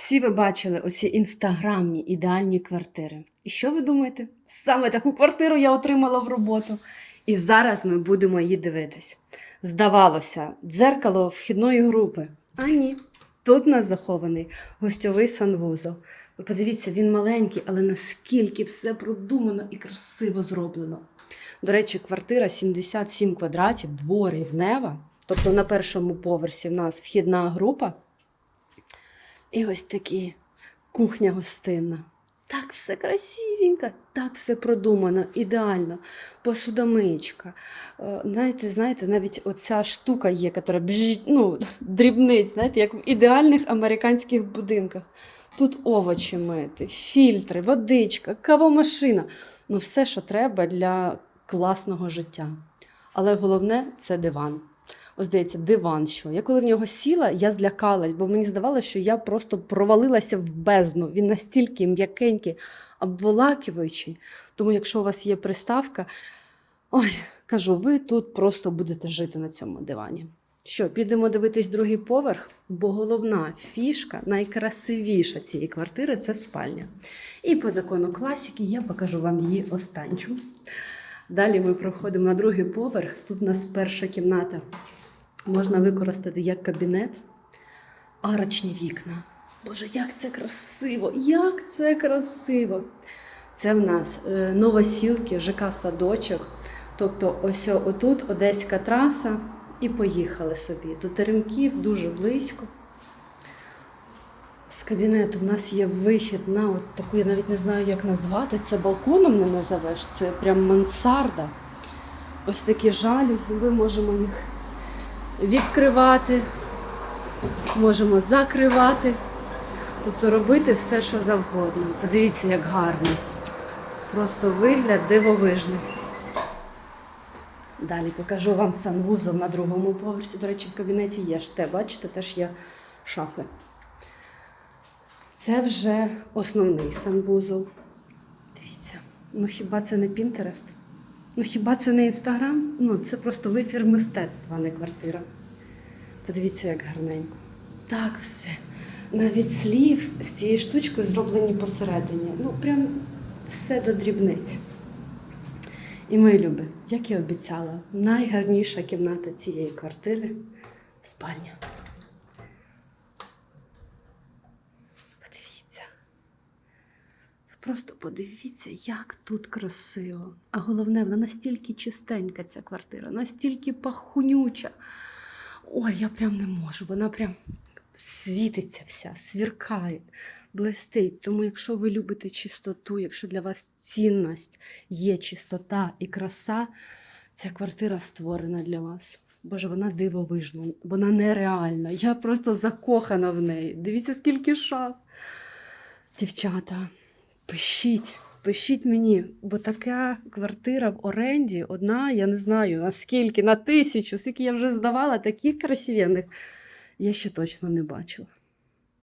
Всі ви бачили оці інстаграмні ідеальні квартири. І що ви думаєте? Саме таку квартиру я отримала в роботу. І зараз ми будемо її дивитись. Здавалося, дзеркало вхідної групи. А ні, тут нас захований гостьовий санвузол. Ви подивіться, він маленький, але наскільки все продумано і красиво зроблено. До речі, квартира 77 квадратів, дворівнева. Тобто на першому поверсі в нас вхідна група. І ось такі кухня гостинна. Так все красивенько, так все продумано, ідеально. Посудомичка. Е, Знаєте, знаєте, навіть оця штука є, яка бжж, ну, дрібнить, знаєте, як в ідеальних американських будинках. Тут овочі мити, фільтри, водичка, кавомашина. Ну, все, що треба для класного життя. Але головне це диван. Ось здається, диван що. Я коли в нього сіла, я злякалась, бо мені здавалося, що я просто провалилася в бездну. Він настільки м'якенький, обволакиваючий. Тому, якщо у вас є приставка, ой, кажу, ви тут просто будете жити на цьому дивані. Що, підемо дивитись другий поверх, бо головна фішка, найкрасивіша цієї квартири це спальня. І по закону класики я покажу вам її останню. Далі ми проходимо на другий поверх. Тут у нас перша кімната. Можна використати як кабінет, арочні вікна. Боже, як це красиво! Як це красиво! Це в нас е, новосілки, ЖК Садочок. Тобто, ось отут Одеська траса, і поїхали собі. До Теремків дуже близько. З кабінету в нас є вихід на от таку, я навіть не знаю, як назвати. Це балконом не назовеш, це прям мансарда. Ось такі жалюзі, ми можемо їх відкривати, можемо закривати, тобто робити все, що завгодно. Подивіться, як гарно. Просто вигляд дивовижний. Далі покажу вам санвузол на другому поверсі. До речі, в кабінеті є ж те, бачите, теж є шафи. Це вже основний санвузол. Дивіться, ну хіба це не Пінтерест? Ну хіба це не інстаграм? Ну, це просто витвір мистецтва, а не квартира. Подивіться, як гарненько. Так все. Навіть слів з цією штучкою зроблені посередині. Ну, прям все до дрібниць. І мої люби, як і обіцяла, найгарніша кімната цієї квартири спальня. Подивіться. Ви просто подивіться, як тут красиво. А головне, вона настільки чистенька, ця квартира, настільки пахунюча. Ой, я прям не можу. Вона прям світиться вся, свіркає, блистить. Тому, якщо ви любите чистоту, якщо для вас цінність є чистота і краса, ця квартира створена для вас. Боже, вона дивовижна, вона нереальна. Я просто закохана в неї. Дивіться, скільки шаф. Дівчата, пишіть, пишіть мені, бо така квартира в оренді, одна, я не знаю, наскільки, на тисячу, скільки я вже здавала, таких красивенних, я ще точно не бачила.